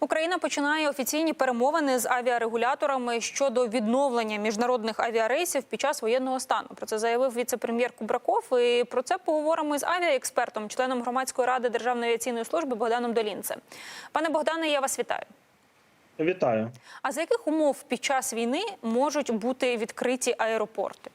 Україна починає офіційні перемовини з авіарегуляторами щодо відновлення міжнародних авіарейсів під час воєнного стану. Про це заявив віце-прем'єр Кубраков. І про це поговоримо з авіаекспертом, членом громадської ради Державної авіаційної служби Богданом Долінцем. Пане Богдане, я вас вітаю. Вітаю. А за яких умов під час війни можуть бути відкриті аеропорти?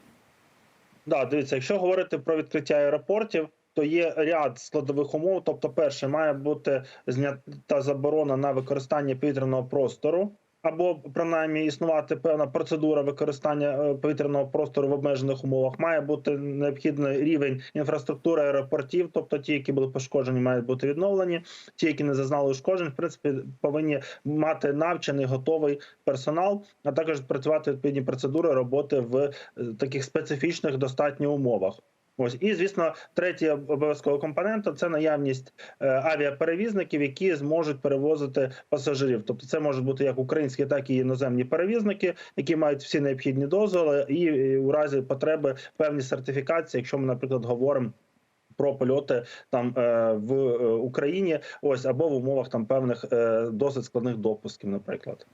Да, дивіться, якщо говорити про відкриття аеропортів, то є ряд складових умов. Тобто, перше, має бути знята заборона на використання повітряного простору, або принаймні існувати певна процедура використання е, повітряного простору в обмежених умовах. Має бути необхідний рівень інфраструктури аеропортів, тобто ті, які були пошкоджені, мають бути відновлені. Ті, які не зазнали ушкоджень, в принципі, повинні мати навчений готовий персонал, а також працювати відповідні процедури роботи в е, таких специфічних достатньо умовах. Ось і звісно, третій обов'язковий компонент – це наявність е, авіаперевізників, які зможуть перевозити пасажирів. Тобто, це можуть бути як українські, так і іноземні перевізники, які мають всі необхідні дозволи, і у разі потреби певні сертифікації, якщо ми, наприклад, говоримо. Про польоти там е, в е, Україні, ось або в умовах там певних е, досить складних допусків, наприклад.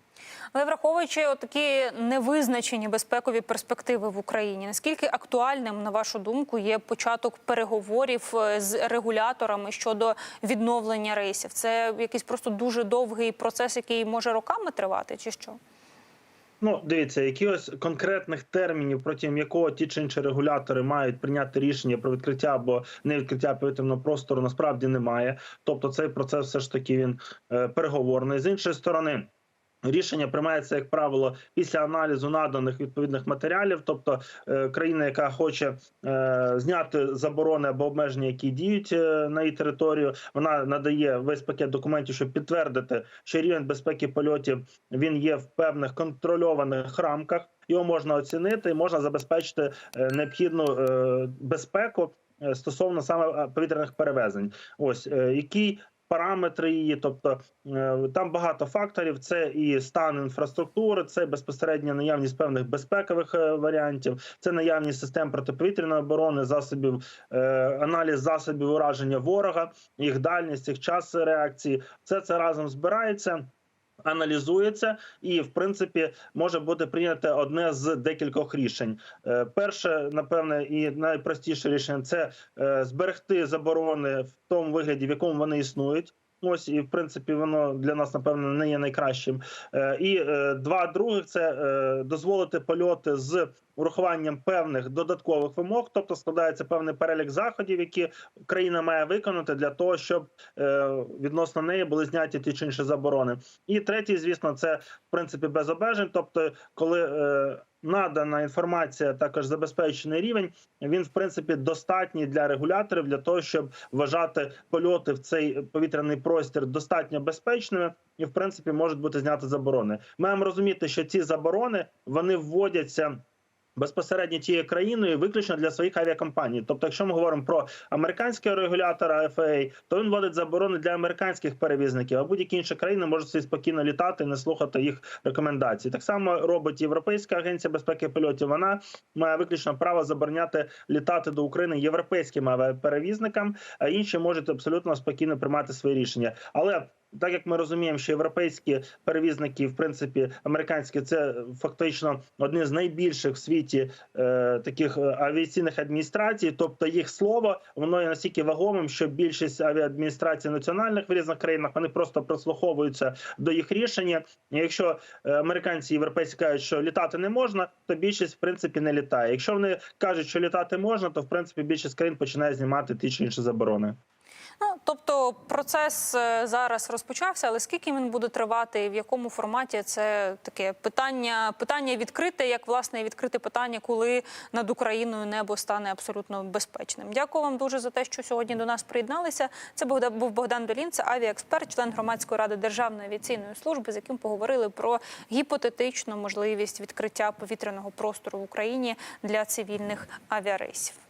Але враховуючи такі невизначені безпекові перспективи в Україні, наскільки актуальним, на вашу думку, є початок переговорів з регуляторами щодо відновлення рейсів? Це якийсь просто дуже довгий процес, який може роками тривати, чи що? Ну, дивіться, якихось конкретних термінів, протягом якого ті чи інші регулятори мають прийняти рішення про відкриття або не відкриття повітряного простору, насправді немає. Тобто, цей процес все ж таки він е, переговорний. З іншої сторони. Рішення приймається, як правило, після аналізу наданих відповідних матеріалів. Тобто, е, країна, яка хоче е, зняти заборони або обмеження, які діють е, на її територію, вона надає весь пакет документів, щоб підтвердити, що рівень безпеки польотів він є в певних контрольованих рамках. Його можна оцінити можна забезпечити необхідну безпеку стосовно саме повітряних перевезень. Ось який параметри її, тобто е, там багато факторів. Це і стан інфраструктури, це безпосередня наявність певних безпекових е, варіантів, це наявність систем протиповітряної оборони, засобів, е, аналіз засобів ураження ворога, їх дальність, їх час реакції. Все це разом збирається. Аналізується і, в принципі, може бути прийнято одне з декількох рішень. Е, Перше, напевне, і найпростіше рішення це е, зберегти заборони в тому вигляді, в якому вони існують. Ось і в принципі воно для нас напевно не є найкращим. Е, І два других це дозволити польоти з урахуванням певних додаткових вимог, тобто складається певний перелік заходів, які країна має виконати для того, щоб е, відносно неї були зняті ті чи інші заборони. І третій, звісно, це в принципі без обмежень, тобто, коли е, надана інформація, також забезпечений рівень, він в принципі достатній для регуляторів для того, щоб вважати польоти в цей повітряний простір достатньо безпечними, і в принципі можуть бути зняті заборони. Маємо розуміти, що ці заборони вони вводяться. Безпосередньо тією країною виключно для своїх авіакомпаній. Тобто, якщо ми говоримо про американського регулятора FAA, то він вводить заборони для американських перевізників, а будь-які інші країни можуть собі спокійно літати і не слухати їх рекомендацій. Так само робить Європейська агенція безпеки польотів. Вона має виключно право забороняти літати до України європейським авіаперевізникам, а інші можуть абсолютно спокійно приймати свої рішення. Але так як ми розуміємо, що європейські перевізники, в принципі, американські, це фактично одні з найбільших в світі е, таких е, авіаційних адміністрацій. Тобто їх слово воно є настільки вагомим, що більшість авіаадміністрацій національних в різних країнах вони просто прислуховуються до їх рішення. Якщо е, американці європейці кажуть, що літати не можна, то більшість в принципі не літає. Якщо вони кажуть, що літати можна, то в принципі більшість країн починає знімати ті чи інші заборони. Ну тобто процес е, зараз розпочався, але скільки він буде тривати і в якому форматі це таке питання, питання відкрите, як власне відкрите питання, коли над Україною небо стане абсолютно безпечним. Дякую вам дуже за те, що сьогодні до нас приєдналися. Це був Богдан Долін, це авіаексперт, член громадської ради Державної авіаційної служби, з яким поговорили про гіпотетичну можливість відкриття повітряного простору в Україні для цивільних авіарейсів.